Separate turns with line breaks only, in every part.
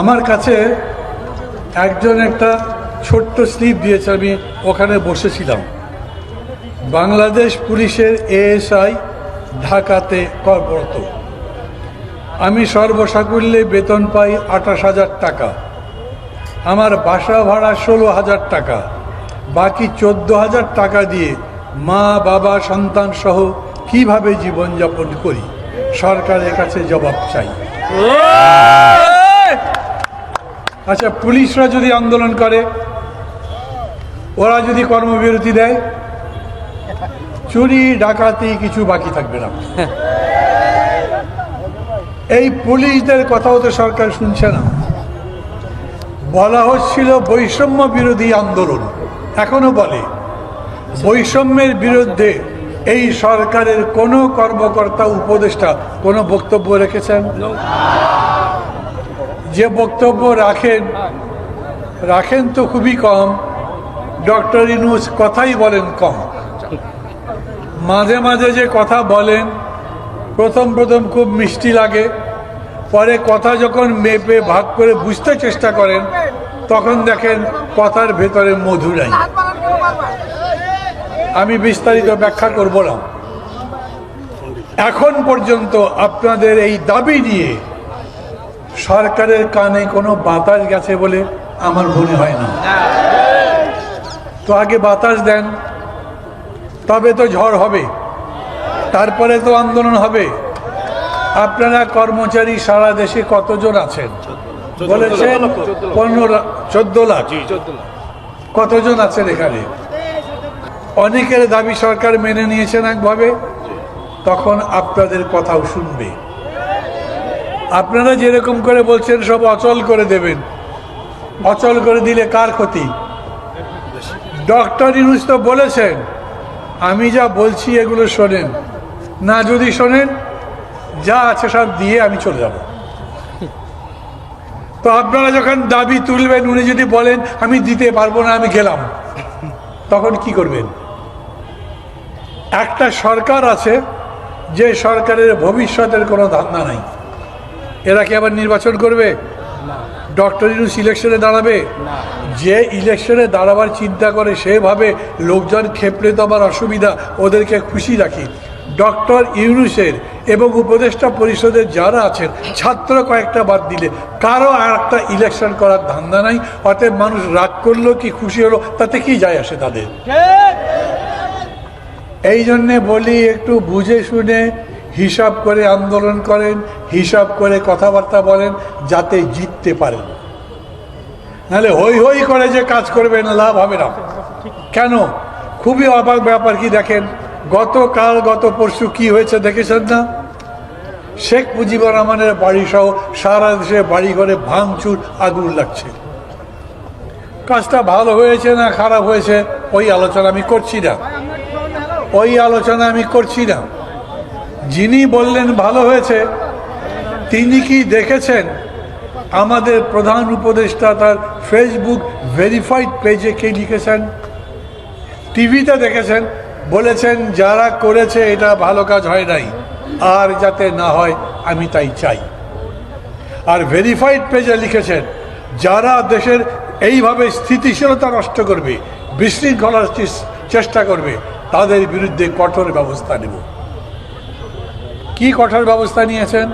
আমার কাছে একজন একটা ছোট্ট স্লিপ দিয়েছে, আমি ওখানে বসেছিলাম। বাংলাদেশ পুলিশের এএসআই ঢাকাতে কর্মরত। আমি সর্বসাকুল্যে বেতন পাই আঠাশ হাজার টাকা। আমার বাসা ভাড়া ষোলো হাজার টাকা। বাকি চোদ্দ হাজার টাকা দিয়ে মা, বাবা, সন্তান সহ কীভাবে জীবনযাপন করি? সরকারের কাছে জবাব চাই। আচ্ছা পুলিশরা যদি আন্দোলন করে, ওরা যদি কর্মবিরতি দেয়, চুরি, ডাকাতি কিছু বাকি থাকবে না। এই পুলিশদের কথাও তো সরকার শুনছে না। বলা হচ্ছিল বৈষম্য বিরোধী আন্দোলন। এখনও বলে, বৈষম্যের বিরুদ্ধে এই সরকারের কোনো কর্মকর্তা, উপদেষ্টা কোনো বক্তব্য রেখেছেন? যে বক্তব্য রাখেন রাখেন তো খুবই কম। ডক্টর ইনুস কথাই বলেন কম। মাঝে মাঝে যে কথা বলেন, প্রথম প্রথম খুব মিষ্টি লাগে। পরে কথা যখন মেপে ভাগ করে বুঝতে চেষ্টা করেন, তখন দেখেন কথার ভেতরে মধু নাই। আমি বিস্তারিত ব্যাখ্যা করব না। এখন পর্যন্ত আপনাদের এই দাবি নিয়ে সরকারের কানে কোনো বাতাস গেছে বলে আমার মনে হয় না। তো আগে বাতাস দেন তবে তো ঝড় হবে তারপরে তো আন্দোলন হবে। আপনারা কর্মচারী সারা দেশে কতজন আছেন? বলেছেন পনেরো লাখ। চোদ্দ লাখ। কতজন আছেন এখানে? অনেকের দাবি সরকার মেনে নিয়েছেন একভাবে তখন আপনাদের কথাও শুনবে। আপনারা যেরকম করে বলছেন, সব অচল করে দেবেন। অচল করে দিলে কার ক্ষতি? ডক্টর ইউনুস তো বলেছেন, আমি যা বলছি এগুলো শোনেন। না, যদি শোনেন, যা আছে সব দিয়ে আমি চলে যাব। তো আপনারা যখন দাবি তুলবেন, উনি যদি বলেন, আমি দিতে পারব না, আমি গেলাম, তখন কি করবেন? একটা সরকার আছে, যে সরকারের ভবিষ্যতের কোনো ধান্দা নাই। এরা কি আবার নির্বাচন করবে? ডক্টর ইউনুস ইলেকশনে দাঁড়াবে? যে ইলেকশনে দাঁড়াবার চিন্তা করে সেভাবে লোকজন খেপলে তো আবার অসুবিধা ওদেরকে খুশি রাখি। ডক্টর ইউনুসের এবং উপদেষ্টা পরিষদের যারা আছেন ছাত্র কয়েকটা বাদ দিলে কারও আর একটা ইলেকশন করার ধান্দা নাই। অতএব মানুষ রাগ করল কি খুশি হলো তাতে কি যায় আসে তাদের? এই জন্যে বলি একটু বুঝে শুনে হিসাব করে আন্দোলন করেন, হিসাব করে কথাবার্তা বলেন, যাতে জিততে পারেন। নাহলে হই হই করে যে কাজ করবেন, লাভ হবে না। কেন? খুবই অবাক ব্যাপার কি দেখেন? গতকাল, গত পরশু কি হয়েছে দেখেছেন না? শেখ মুজিবুর রহমানের বাড়ি সহ সারা দেশে বাড়ি ঘরে ভাঙচুর, আগুন লাগছে। কাজটা ভালো হয়েছে না খারাপ হয়েছে, ওই আলোচনা আমি করছি না। ওই আলোচনা আমি করছি না। যিনি বললেন ভালো হয়েছে, তিনি কি দেখেছেন? আমাদের প্রধান উপদেষ্টা তার ফেসবুক ভেরিফাইড পেজে কে লিখেছেন? টিভিতে দেখেছেন, বলেছেন যারা করেছে এটা ভালো কাজ হয় নাই, আর যাতে না হয় আমি তাই চাই। আর ভেরিফাইড পেজে লিখেছেন, যারা দেশের এইভাবে স্থিতিশীলতা নষ্ট করবে, বিশৃঙ্খলার চেষ্টা করবে, তাদের বিরুদ্ধে কঠোর ব্যবস্থা নেব। কি কঠোর ব্যবস্থা নিয়েছেন?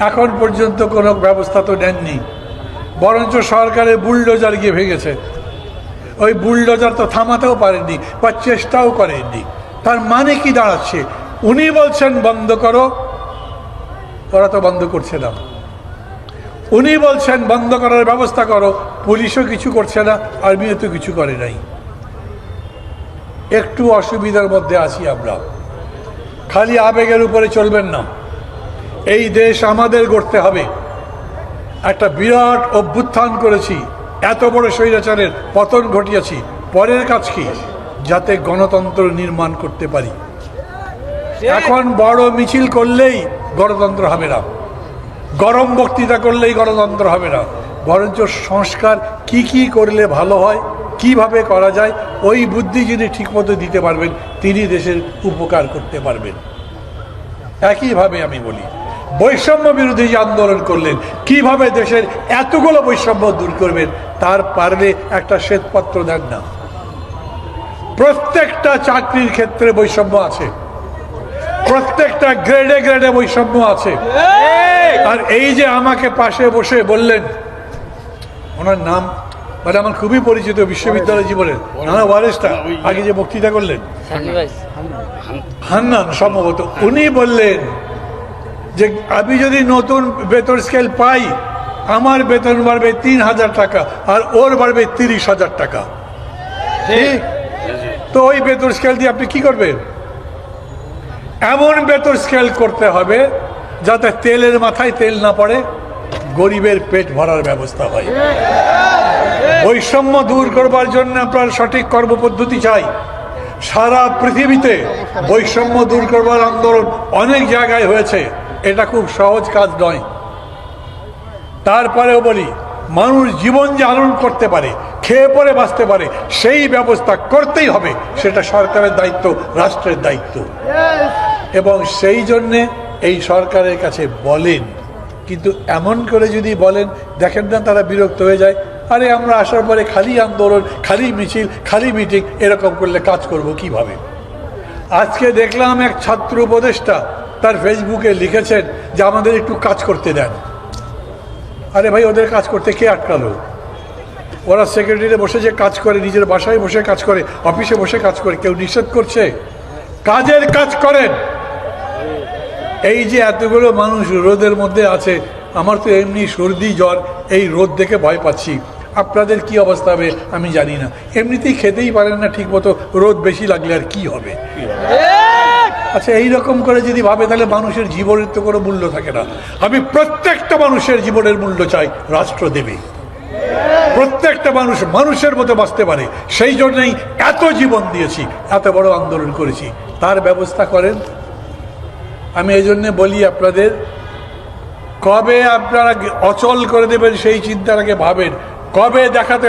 এখন পর্যন্ত কোনো ব্যবস্থা তো নেননি। বরঞ্চ সরকারের বুলডোজার গিয়ে ভেঙেছে। ওই বুলডোজার তো থামাতেও পারেননি বা চেষ্টাও করেননি। তার মানে কি দাঁড়াচ্ছে? উনি বলছেন, বন্ধ করো। ওরা তো বন্ধ করছে না। উনি বলছেন, বন্ধ করার ব্যবস্থা করো। পুলিশও কিছু করছে না, আর্মিও তো কিছু করে নাই। একটু অসুবিধার মধ্যে আছি আমরা। খালি আবেগের উপরে চলবেন না। এই দেশ আমাদের গড়তে হবে। একটা বিরাট অভ্যুত্থান করেছি। এত বড় স্বৈরাচারের পতন ঘটিয়েছি। পরের কাজ কি? যাতে গণতন্ত্র নির্মাণ করতে পারি। এখন বড় মিছিল করলেই গণতন্ত্র হবে না। গরম বক্তৃতা করলেই গণতন্ত্র হবে না। বরঞ্চ সংস্কার কি কি করলে ভালো হয়, কীভাবে করা যায় ওই বুদ্ধি যিনি ঠিকমতো দিতে পারবেন তিনি দেশের উপকার করতে পারবেন। একইভাবে আমি বলি বৈষম্য বিরোধী যে আন্দোলন করলেন কীভাবে দেশের এতগুলো বৈষম্য দূর করবেন তার পারলে একটা শ্বেতপত্র দেন না। প্রত্যেকটা চাকরির ক্ষেত্রে বৈষম্য আছে। প্রত্যেকটা গ্রেডে গ্রেডে বৈষম্য আছে। আর এই যে আমাকে পাশে বসে বললেন ওনার নাম মানে আমার খুবই পরিচিত বিশ্ববিদ্যালয় জীবনের নানা ওয়ারেসটা আগে যে বক্তৃতা করলেন। হান্নান সম্ভবত। উনি বললেন যে আমি যদি নতুন বেতন স্কেল পাই আমার বেতন বাড়বে তিন হাজার টাকা আর ওর বাড়বে তিরিশ হাজার টাকা। ঠিক তো ওই বেতন স্কেল দিয়ে আপনি কি করবেন? এমন বেতন স্কেল করতে হবে যাতে তেলের মাথায় তেল না পড়ে গরিবের পেট ভরার ব্যবস্থা হয়। বৈষম্য দূর করবার জন্য আপনার সঠিক কর্মপদ্ধতি চাই। সারা পৃথিবীতে বৈষম্য দূর করবার আন্দোলন অনেক জায়গায় হয়েছে। এটা খুব সহজ কাজ নয়। তারপরেও বলি, মানুষ জীবন ধারণ করতে পারে, খেয়ে পরে বাঁচতে পারে, সেই ব্যবস্থা করতেই হবে, সেটা সরকারের দায়িত্ব, রাষ্ট্রের দায়িত্ব। এবং সেই জন্যে এই সরকারের কাছে বলেন। কিন্তু এমন করে যদি বলেন, দেখেন না তারা বিরক্ত হয়ে যায় আরে আমরা আসার পরে খালি আন্দোলন, খালি মিছিল, খালি মিটিং, এরকম করলে কাজ করব কীভাবে? আজকে দেখলাম এক ছাত্র উপদেষ্টা তার ফেসবুকে লিখেছেন যে আমাদের একটু কাজ করতে দেন। আরে ভাই, ওদের কাজ করতে কে আটকালো? ওরা সেক্রেটারিতে বসে যে কাজ করে, নিজের বাসায় বসে কাজ করে, অফিসে বসে কাজ করে, কেউ নিষেধ করছে? কাজের কাজ করেন। এই যে এতগুলো মানুষ রোদের মধ্যে আছে, আমার তো এমনি সর্দি জ্বর, এই রোদ দেখে ভয় পাচ্ছি। আপনাদের কি অবস্থা হবে আমি জানি না। এমনিতেই খেতেই পারেন না ঠিক মতো রোদ বেশি লাগলে আর কি হবে? আচ্ছা এই রকম করে যদি ভাবে, তাহলে মানুষের জীবনের তো কোনো মূল্য থাকে না। আমি প্রত্যেকটা মানুষের জীবনের মূল্য চাই রাষ্ট্র দেবে। প্রত্যেকটা মানুষ মানুষের মতো বাঁচতে পারে। সেই জন্যই এত জীবন দিয়েছি, এত বড় আন্দোলন করেছি। তার ব্যবস্থা করেন। আমি এই জন্যে বলি আপনাদের, কবে আপনারা অচল করে দেবেন সেই চিন্তাটাকে ভাবেন। কবে দেখাতে